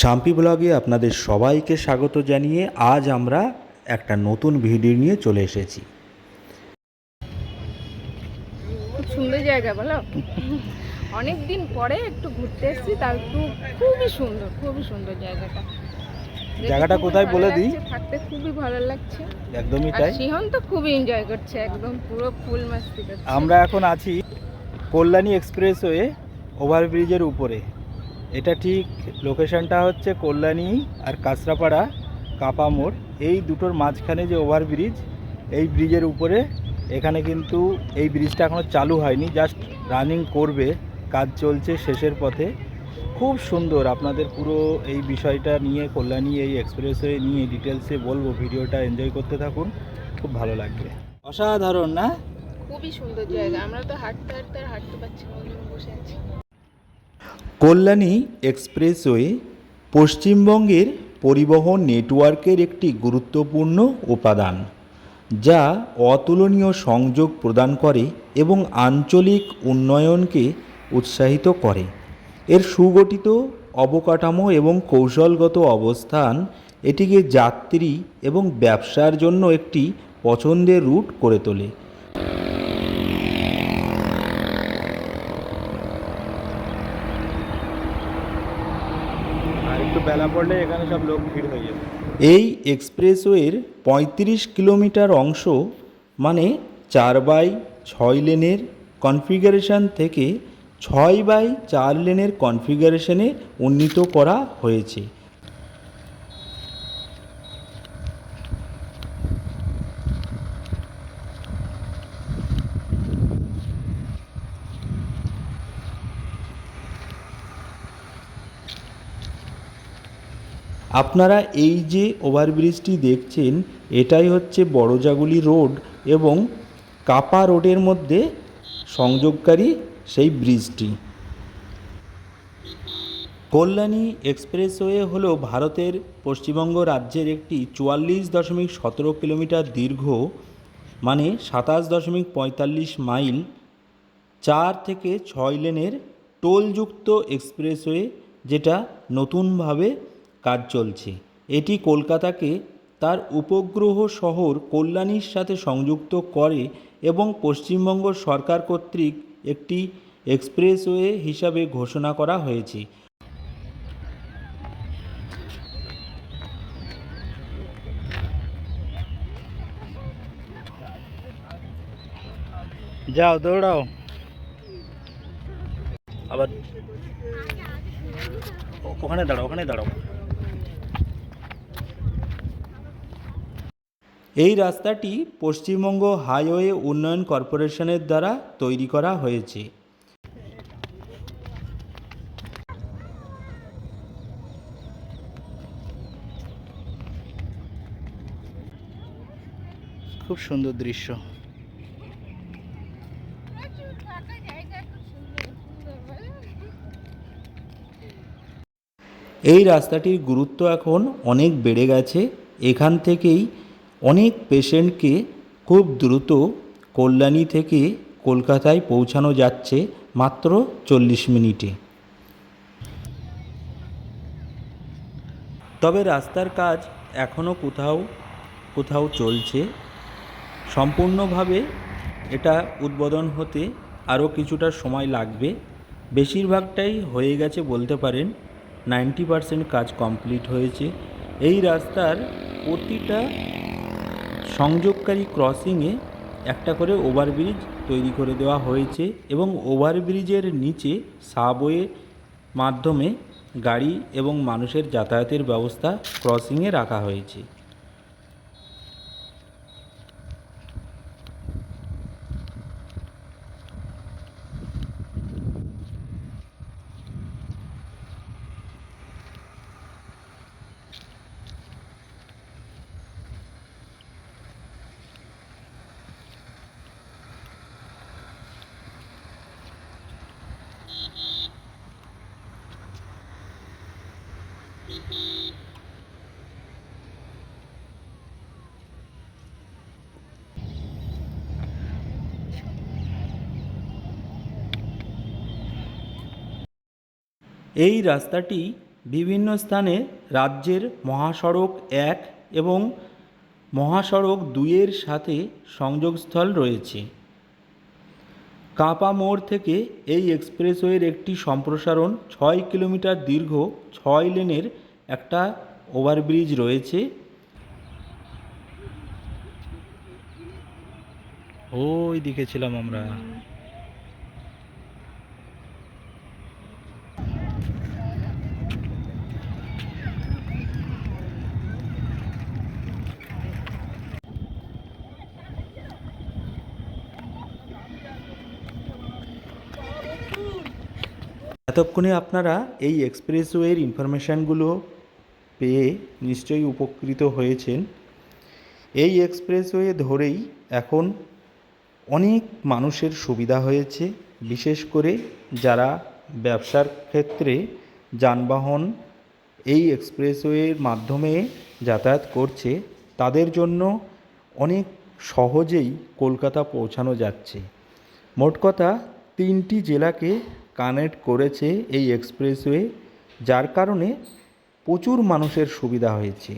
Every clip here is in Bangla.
শাম্পি ব্লগে আপনাদের সবাইকে স্বাগত জানিয়ে আজ আমরা একটা নতুন ভিডিও নিয়ে চলে এসেছি। খুব সুন্দর জায়গা বলো। অনেক দিন পরে একটু ঘুরতে এসেছি একটু খুবই সুন্দর খুবই সুন্দর জায়গাটা। জায়গাটা কোথায় বলে দিই? থাকতে খুবই ভালো লাগছে। একদমই তাই। সিংহন তো খুবই এনজয় করছে একদম পুরো ফুল মাস্তি করছে। আমরা এখন আছি কল্যাণী এক্সপ্রেসওয়ে ওভারব্রিজের উপরে। এটা ঠিক লোকেশনটা হচ্ছে কল্যাণী আর কাঁচরাপাড়া, কাপা মোড়। এই দুটোর মাঝখানে যে ওভারব্রিজ, এই ব্রিজের উপরে এখানে কিন্তু এই ব্রিজটা এখনও চালু হয়নি, জাস্ট রানিং করবে, কাজ চলছে শেষের পথে। খুব সুন্দর আপনাদের পুরো এই বিষয়টা নিয়ে, কল্যাণী এই এক্সপ্রেসওয়ে নিয়ে ডিটেলসে বলব, ভিডিওটা এনজয় করতে থাকুন, খুব ভালো লাগবে। অসাধারণ না? খুবই সুন্দর জায়গা, আমরা তো হাঁটতে হাঁটতে হাঁটতে পারছি বসে আছি। কল্যাণী এক্সপ্রেসওয়ে পশ্চিমবঙ্গের পরিবহন নেটওয়ার্কের একটি গুরুত্বপূর্ণ উপাদান, যা অতুলনীয় সংযোগ প্রদান করে এবং আঞ্চলিক উন্নয়নকে উৎসাহিত করে। এর সুগঠিত অবকাঠামো এবং কৌশলগত অবস্থান এটিকে যাত্রী এবং ব্যবসার জন্য একটি পছন্দের রুট করে তোলে আর একটু বেলা পড়লে এখানে সব লোক ভিড় হয়ে যাবে। এই এক্সপ্রেসওয়ের পঁয়ত্রিশ কিলোমিটার অংশ মানে চার বাই ছয় লেনের কনফিগারেশন থেকে ছয় বাই চার লেনের কনফিগারেশনে উন্নীত করা হয়েছে। আপনারা এই যে ওভারব্রিজটি দেখছেন, এটাই হচ্ছে বড়জাগুলি রোড এবং কাপা রোডের মধ্যে সংযোগকারী সেই ব্রিজটি। কল্যাণী এক্সপ্রেসওয়ে হলো ভারতের পশ্চিমবঙ্গ রাজ্যের একটি চুয়াল্লিশ দশমিক সতেরো কিলোমিটার দীর্ঘ মানে সাতাশ দশমিক পঁয়তাল্লিশ মাইল, চার থেকে ছয় লেনের টোলযুক্ত এক্সপ্রেসওয়ে, যেটা নতুনভাবে কাজ চলছে। এটি কলকাতাকে তার উপগ্রহ শহর কল্যাণীর সাথে সংযুক্ত করে এবং পশ্চিমবঙ্গ সরকার কর্তৃক একটি এক্সপ্রেসওয়ে হিসাবে ঘোষণা করা হয়েছে। যাও, দৌড়াও। আবার ওখানে দাঁড়াও ওখানে দাঁড়াও। এই রাস্তাটি পশ্চিমবঙ্গ হাইওয়ে উন্নয়ন কর্পোরেশনের দ্বারা তৈরি করা হয়েছে। খুব সুন্দর দৃশ্য। এই রাস্তাটির গুরুত্ব এখন অনেক বেড়ে গেছে। এখান থেকেই অনেক পেশেন্টকে খুব দ্রুত কল্যাণী থেকে কলকাতায় পৌঁছানো যাচ্ছে মাত্র চল্লিশ মিনিটে। তবে রাস্তার কাজ এখনও কোথাও কোথাও চলছে। সম্পূর্ণভাবে এটা উদ্বোধন হতে আরও কিছুটা সময় লাগবে। বেশিরভাগটাই হয়ে গেছে বলতে পারেন নাইনটি পারসেন্ট কাজ কমপ্লিট হয়েছে। এই রাস্তার প্রতিটা সংযোগকারী ক্রসিংয়ে একটা করে ওভারব্রিজ তৈরি করে দেওয়া হয়েছে এবং ওভারব্রিজের নিচে সাবওয়ে মাধ্যমে গাড়ি এবং মানুষের যাতায়াতের ব্যবস্থা ক্রসিংয়ে রাখা হয়েছে। এই রাস্তাটি বিভিন্ন স্থানে রাজ্যের মহাসড়ক এক এবং মহাসড়ক দুইয়ের সাথে সংযোগস্থল রয়েছে। কাঁপা মোড় থেকে এই এক্সপ্রেসওয়ের একটি সম্প্রসারণ ছয় কিলোমিটার দীর্ঘ ছয় লেনের একটা ওভারব্রিজ রয়েছে। ওই দিকে ছিলাম আমরা। এতক্ষণে আপনারা এই এক্সপ্রেসওয়ের ইনফরমেশানগুলো পেয়ে নিশ্চয়ই উপকৃত হয়েছেন। এই এক্সপ্রেসওয়ে ধরেই এখন অনেক মানুষের সুবিধা হয়েছে, বিশেষ করে যারা ব্যবসার ক্ষেত্রে যানবাহন এই এক্সপ্রেসওয়ের মাধ্যমে যাতায়াত করছে, তাদের জন্য অনেক সহজেই কলকাতা পৌঁছানো যাচ্ছে। মোট কথা তিনটি জেলাকে কানেক্ট করেছে এই এক্সপ্রেসওয়ে, যার কারণে প্রচুর মানুষের সুবিধা হয়েছে।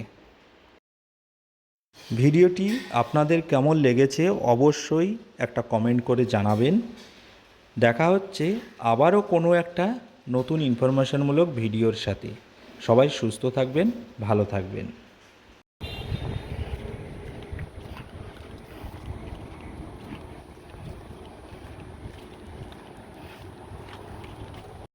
ভিডিওটি আপনাদের কেমন লেগেছে অবশ্যই একটা কমেন্ট করে জানাবেন। দেখা হচ্ছে আবারও কোনো একটা নতুন ইনফরমেশনমূলক ভিডিওর সাথে। সবাই সুস্থ থাকবেন, ভালো থাকবেন।